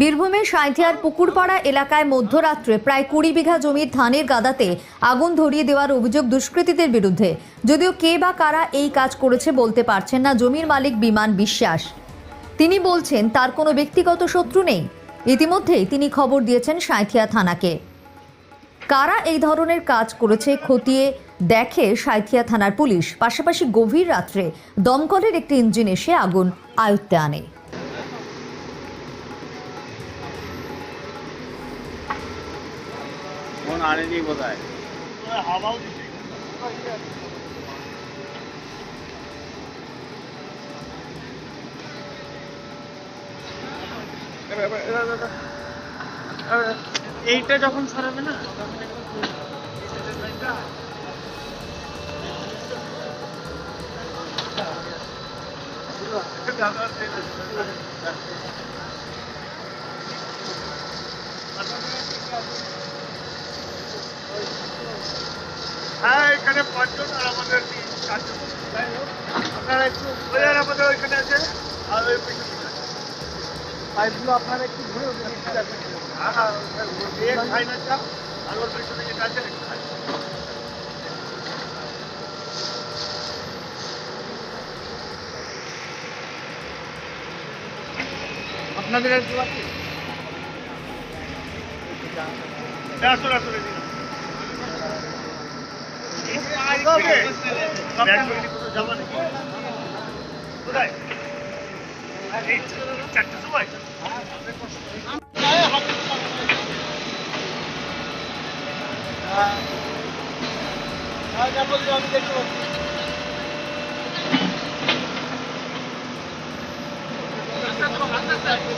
বীরভূমের সাঁইথিয়ার পুকুরপাড়া এলাকায় মধ্যরাত্রে প্রায় কুড়ি বিঘা জমির ধানের গাদাতে আগুন ধরিয়ে দেওয়ার অভিযোগ দুষ্কৃতীদের বিরুদ্ধে। যদিও কে বা কারা এই কাজ করেছে বলতে পারছেন না জমির মালিক বিমান বিশ্বাস। তিনি বলছেন, তার কোনো ব্যক্তিগত শত্রু নেই। ইতিমধ্যেই তিনি খবর দিয়েছেন সাঁইথিয়া থানাকে। কারা এই ধরনের কাজ করেছে খতিয়ে দেখে সাঁইথিয়া থানার পুলিশ। পাশাপাশি গভীর রাত্রে দমকলের একটি ইঞ্জিন এসে আগুন আয়ত্তে আনে। আনেনি বোধ হয় এইটা যখন সরাবে না তখন একটু হ্যাঁ এখানে পাঁচজন আর আমাদের চারজন। আপনারা একটু আমাদের ওইখানে আছে আর ওই পিছনে পাইপগুলো আপনারা একটু ঘুরে। হ্যাঁ হ্যাঁ খাই না চাপ আর ওর পিছনে যেটা আছে একটু খাই। আপনাদের আর কি বাকি আসুন আসুন চারটের সময়? আমি দেখতে পাচ্ছি। আস্তে আস্তে।